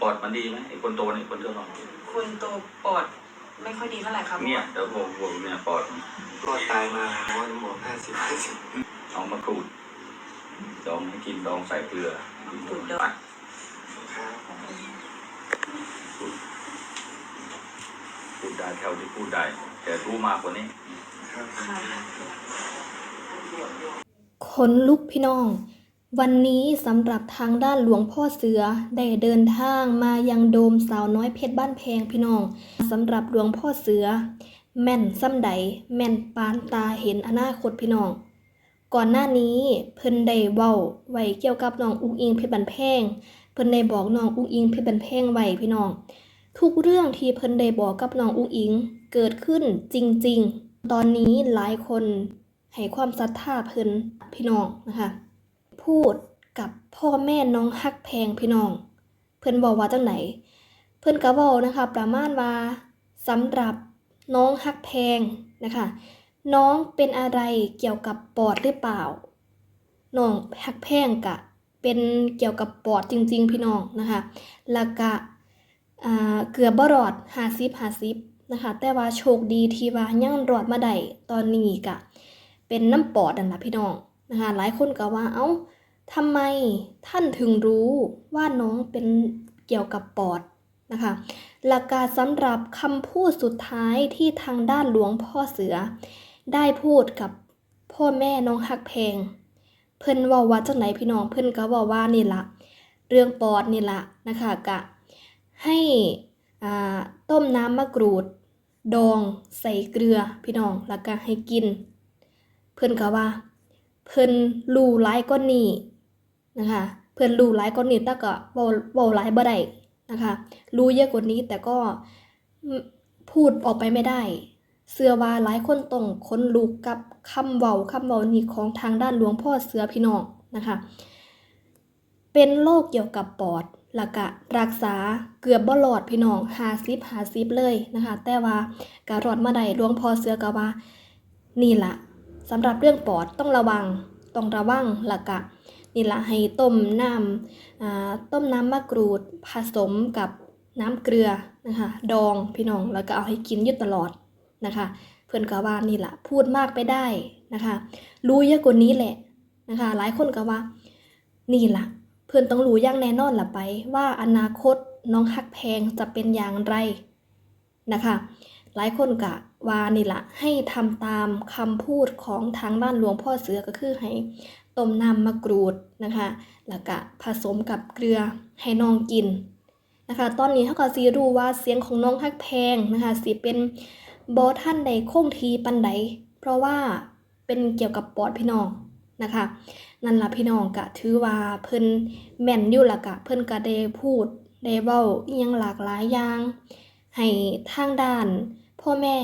ปอดมันดีไหมไอ้คนโตเนี่ยไอ้คนที่เราคนโตปอดไม่ค่อยดีเท่าไหร่ครับเนี่ยเดี๋ยวผมผมเนี่ยปอดก็ตายมาหมอหมอห้าสิบห้าสิบเอามากรูดดองให้กินดองใส่เกลือปัดครับพูดพูดได้แถวที่พูดได้แต่รู้มากกว่านี้ ครับค่ะขนลุกพี่น้อง วันนี้สำหรับทางด้านหลวงพ่อเสือได้เดินทางมายังโดมสาวน้อยเพชรบ้านแพงพี่น้องสำหรับหลวงพ่อเสือ แม่นซ้ำใดแม่นปานตาเห็นอนาคตพี่น้อง ก่อนหน้านี้เพิ่นได้เว้าไว้เกี่ยวกับน้องอุ้งอิงเพชรบ้านแพงเพิ่นได้บอกน้องอุ้งอิงเพชรบ้านแพงไว้พี่น้อง ทุกเรื่องที่เพิ่นได้บอกกับน้องอุ้งอิงเกิดขึ้นจริง ๆ ตอนนี้หลายคนให้ความศรัทธาเพิ่นพี่น้องนะคะ พูดกับพ่อแม่น้องฮักแพงพี่น้อง เพิ่อนบอกว่าจังไหน เพิ่อนก็เว้านะคะ ประมาณว่าสำหรับน้องฮักแพงนะคะ น้องเป็นอะไรเกี่ยวกับปอดหรือเปล่า น้องฮักแพงกะ เป็นเกี่ยวกับปอดจริง ๆ พี่น้องนะคะแล้วก็เกือบบรอด50 50นะคะ แต่ว่าโชคดีที่ว่ายังรอดมาได้ตอนนี้กะ เป็นน้ำปอดนั่นละพี่น้อง นะคะหลายคนก็ว่าเอ้าทำไมท่านถึงรู้ว่าน้องเป็นเกี่ยวกับปอดนะคะหลักการสำหรับคำพูดสุดท้ายที่ทางด้านหลวงพ่อเสือ ได้พูดกับพ่อแม่น้องฮักแพลง เพิ่นว่าว่าจังไหนพี่น้องเพิ่นก็ว่าว่านี่ละเรื่องปอดนี่ละนะคะกะให้ต้มน้ำมะกรูด ดองใส่เกลือพี่น้องแล้วก็ให้กิน เพิ่อนก็ว่า เพิ่นรู้หลายก้อนนี้นะคะ เพิ่นรู้หลายก้อนนี้แต่ก็เว้าเว้าหลายบ่ได้นะคะ รู้เยอะกว่านี้แต่ก็พูดออกไปไม่ได้ เสือว่าหลายคนต้องค้นลุกกับคำเว้าคำเว้านี้ของทางด้านหลวงพ่อเสือพี่น้องนะคะ เป็นโรคเกี่ยวกับปอดล้วก็รักษาเกือบบ่รอดพี่น้อง50 50เลยนะคะ แต่ว่าก็รอดมาได้หลวงพ่อเสือก็ว่า นี่ละ สำหรับเรื่องปอดต้องระวังต้องระวังแล้วก็นี่ละให้ต้มน้ำต้มน้ำมะกรูดผสมกับน้ำเกลือนะคะดองพี่น้องแล้วก็เอาให้กินอยู่ตลอดนะคะ เพื่อนก็ว่านี่ละพูดมากไปได้นะคะ รู้เยอะกว่านี้แหละนะคะ หลายคนก็ว่า นี่ละเพื่อนต้องรู้อย่างแน่นอนละไป ว่าอนาคตน้องฮักแพงจะเป็นอย่างไรนะคะ หลายคนกะ วานี่ละให้ทำตามคำพูดของทางด้านหลวงพ่อเสือก็คือให้ต้มน้ำมะกรูดนะคะแล้วก็ผสมกับเกลือให้น้องกินนะคะ ตอนนี้เขาก็สีรู้ว่าเสียงของน้องฮักแพงนะคะสิเป็นบอท่านใดโค้งทีปันใดเพราะว่าเป็นเกี่ยวกับปอดพี่น้องนะคะนั่นละพี่น้องกะถือว่าเพิ่นแม่นอยู่ละกะเพิ่นก็ได้พูดได้เว้าอียังหลากหลายอย่างให้ทางด้าน พ่อแม่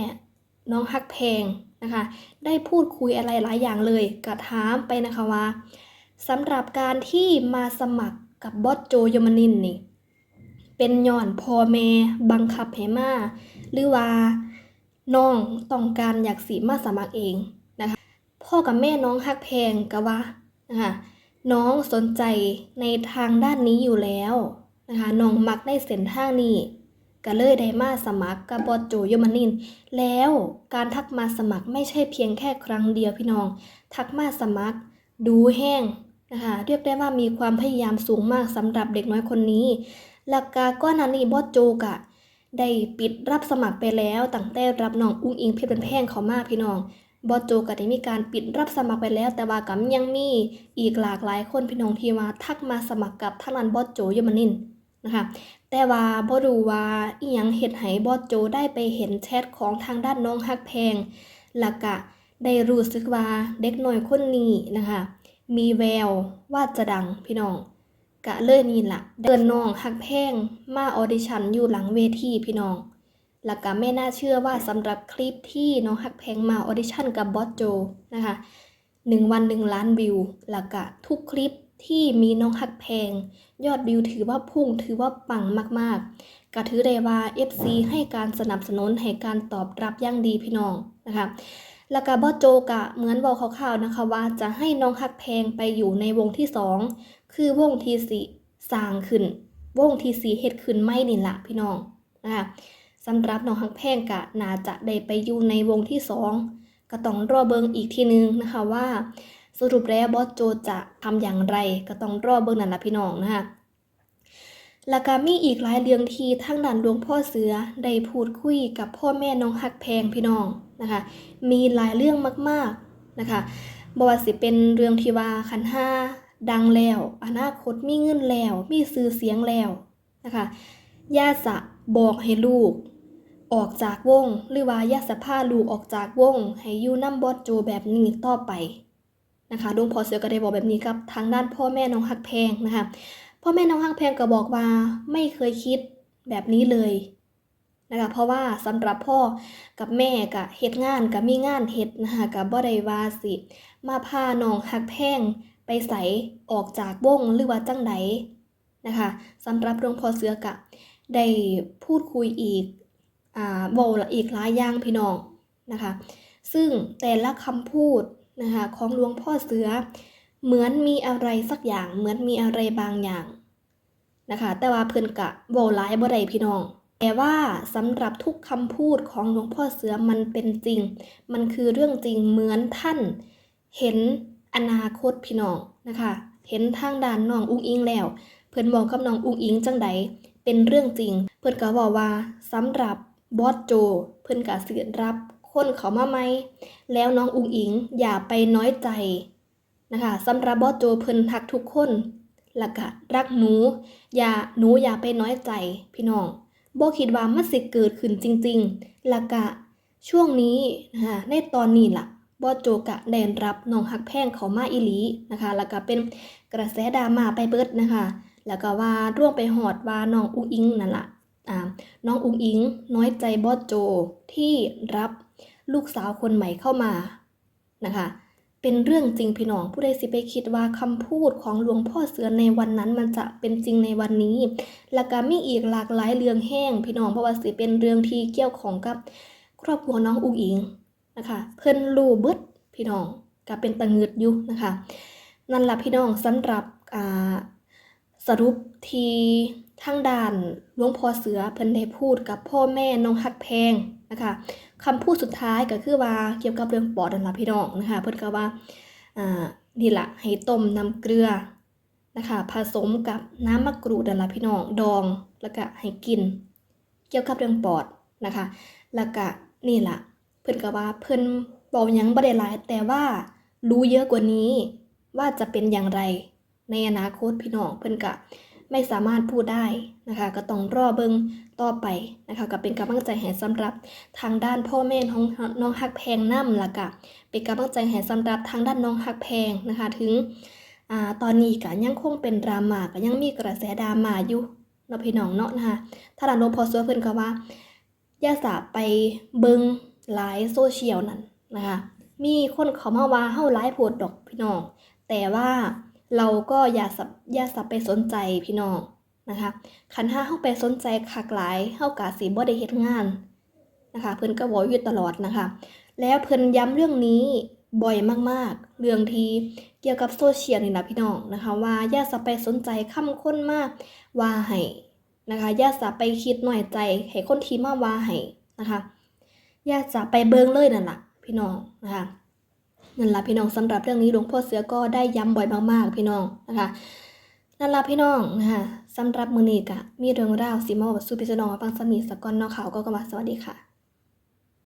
น้องฮักแพงนะคะ ได้พูดคุยอะไรหลายอย่างเลยกระถามไปนะคะว่าสำหรับการที่มาสมัครกับบอสโจยมนินนี่ เป็นย้อนพ่อแม่บังคับให้มาหรือว่าน้องต้องการอยากสีมาสมัครเองนะคะ พ่อกับแม่น้องฮักแพงก็ว่านะคะน้องสนใจในทางด้านนี้อยู่แล้วนะคะน้องมักได้เส้นทางนี้ ก็เลยได้มาสมัครกับบอสโจยมานิน แล้วการทักมาสมัครไม่ใช่เพียงแค่ครั้งเดียวพี่น้อง ทักมาสมัคร ดูแห้งนะคะเรียกได้ว่ามีความพยายามสูงมากสำหรับเด็กน้อยคนนี้ หลักการก้อนนั้นนี่บอสโจกะได้ปิดรับสมัครไปแล้วตั้งแต่รับน้องอุ้งอิงเพชรเป็นแพงเขามากพี่น้องบอสโจก็ได้มีการปิดรับสมัครไปแล้ว แต่ว่ากัยังมีอีกหลากหลายคนพี่น้องที่มาทักมาสมัครกับท่างนั้นบอสโจยมานิน นะคะแต่ว่าบ่รู้ว่าอีหยังเฮ็ดให้บอสโจได้ไปเห็นแชทของทางด้านน้องฮักแพงแล้วก็ได้รู้สึกว่าเด็กน้อยคนนี้นะคะ มีแววว่าจะดังพี่น้องกะเลยนี่ละเดินน้องฮักแพงมาออดิชั่นอยู่หลังเวทีพี่น้องแล้วก็ไม่น่าเชื่อว่าสำหรับคลิปที่น้องฮักแพงมาออดิชั่นกับบอสโจนะคะหนึ่งวันหนึ่งล้านวิวแล้วก็ทุกคลิป ที่มีน้องฮักแพงยอดวิวถือว่าพุ่งถือว่าปังมากๆก็ถือได้ว่า FC ให้การสนับสนุนให้การตอบรับอย่างดีพี่น้องนะคะแล้วก็บอโจกะเหมือนบอกคร่าวๆนะคะว่าจะให้น้องฮักแพงไปอยู่ในวงที่2คือวงทีสิสร้างขึ้น วงทีสีเฮ็ดขึ้นไม่นี่ละพี่น้องนะคะสำหรับน้องฮักแพงกะน่าจะได้ไปอยู่ในวงที่สองก็ต้องรอเบิงอีกทีนึงนะคะว่า สรุปแล้วบอสโจจะทำอย่างไรก็ต้องรอเบิงนั่นละพี่น้องนะคะแล้วก็มีอีกหลายเรื่องที่ทั้งนั้นหลวงพ่อเสือได้พูดคุยกับพ่อแม่น้องฮักแพงพี่น้องนะคะ มีหลายเรื่องมากๆนะคะบว่าสิเป็นเรื่องที่ว่าขันห้าดังแล้ว อนาคตมีเงินแล้ว มีซื้อเสียงแล้วนะคะย่าจะบอกให้ลูก ออกจากวง หรือว่าย่าจะพาลูกออกจากวง ให้อยู่น้ำบอสโจแบบนี้ต่อไป นะคะลวงพอเสือก็ได้บอกแบบนี้กับทางด้านพ่อแม่น้องฮักแพงนะคะ พ่อแม่น้องฮักแพงก็บอกว่าไม่เคยคิดแบบนี้เลยนะคะเพราะว่าสำหรับพ่อกับแม่กับเฮ็ดงานกับมีงานเฮ็ดนะคะกับบ่ได้ว่าสิ มาพาน้องฮักแพงไปใสออกจากวงหรือว่าจังใดนะคะสำหรับหลวงพ่อเสือกะได้พูดคุยอีกอ่าเว้าละอีกหลายอย่างพี่น้องนะคะ ซึ่งแต่ละคำพูด นะคะของหลวงพ่อเสือ เหมือนมีอะไรสักอย่าง เหมือนมีอะไรบางอย่างนะคะ แต่ว่าเพิ่นกะเว้าหลายบ่ได้พี่น้อง แต่ว่าสำหรับทุกคำพูดของหลวงพ่อเสือมันเป็นจริง มันคือเรื่องจริงเหมือนท่าน เห็นอนาคตพี่น้องนะคะ เห็นทางด้านน้องอุ้งอิงแล้ว เพิ่นบอกกับน้องอุ้งอิงจังใดเป็นเรื่องจริง เพิ่นก็บอกว่าสำหรับบอสโจ เพิ่นก็สิรับ คนเขามาใหม่แล้วน้องอุ้งอิงอย่าไปน้อยใจนะคะสำหรับบอสโจเพิ่นทักทุกคนล้วก็รักหนู อย่าหนูอย่าไปน้อยใจพี่น้องบ่คิดว่ามันสิเกิดขึ้นจริงๆล้วก็ช่วงนี้นะคะในตอนนี้ล่ะบอโจกะได้รับน้องฮักแพงเขามาอีหลีนะคะแล้วก็เป็นกระแสดราม่าไปเบิดนะคะ แล้วก็ว่าร่วงไปหอดว่าน้องอุ้งอิงนั่นละอ่าน้องอุ้งอิงน้อยใจบอสโจที่รับ ลูกสาวคนใหม่เข้ามานะคะ เป็นเรื่องจริงพี่น้องผู้ใดสิไปคิดว่าคำพูดของหลวงพ่อเสือในวันนั้นมันจะเป็นจริงในวันนี้ แล้วก็มีอีกหลากหลายเรื่องแห้งพี่น้องเพราะว่าสิเป็นเรื่องที่เกี่ยวของกับครอบครัวน้องอุ๋งอิงนะคะ เพิ่นรู้เบิดพี่น้องก็เป็นตะงึดอยู่นะคะ นั่นละพี่น้องสำหรับอ่าสรุปที่ทางด้านหลวงพ่อเสือเพิ่นได้พูดกับพ่อแม่น้องฮักแพงนะคะ คำพูดสุดท้ายก็คือว่าเกี่ยวกับเรื่องปอดนั่นละพี่น้องนะคะเพิ่อนก็ว่าอ่านี่ละให้ต้มน้ำเกลือนะคะผสมกับน้ำมะกรูดนั่นละพี่น้องดองแล้วก็ให้กิน เกี่ยวกับเรื่องปอดนะคะแล้วก็นี่ละเพิ่อนก็ว่าเพิ่อนบอกยังบ่ได้หลายแต่ว่ารู้เยอะกว่านี้ว่าจะเป็นอย่างไรในอนาคตพี่น้องเพิ่อนก็ ไม่สามารถพูดได้นะคะ ก็ต้องรอเบิงต่อไปนะคะก็เป็นกำลังใจให้สำหรับทางด้านพ่อแม่ของน้องฮักแพงนำแล้วก็เป็นกำลังใจให้สำหรับทางด้านน้องฮักแพงนะคะ ถึงอ่าตอนนี้ก็ยังคงเป็นดราม่าก็ยังมีกระแสดราม่าอยู่เนาพี่น้องเนาะนะคะถ้าดานโนพอสัวเพิ่นก็ว่าย่าสาไปเบิงหลายโซเชียลนั่นนะคะ มีคนเขามาว่าเฮาหลายโพดดอกพี่น้อง แต่ว่า เราก็อย่าสับอย่าสับไปสนใจพี่น้องนะคะคันห้าเฮาไปสนใจคักหลายเฮากะสิบ่ได้เฮ็ดงานนะคะเพิ่นก็บอกอยู่ตลอดนะคะ แล้วเพิ่นย้ำเรื่องนี้บ่อยมากๆ เรื่องที่เกี่ยวกับโซเชียลนี่นะพี่น้องนะคะว่าอย่าสะไปสนใจคำคนมากว่าให้นะคะอย่าสะไปคิดหน่อยใจให้คนที่มาว่าให้นะคะอย่าจะไปเบิงเลยนั่นล่ะพี่น้องนะคะ นั่นล่ะพี่น้องสำหรับเรื่องนี้หลวงพ่อเสือก็ได้ย้ำบ่อยมากๆ พี่น้องนะคะนั่นล่ะพี่น้องนะคะสำหรับมือนี้กะมีเรื่องราวสีมาบอกสู้พี่น้องฟังสมีสกอนนอกเขาก็ก็มาสวัสดีค่ะ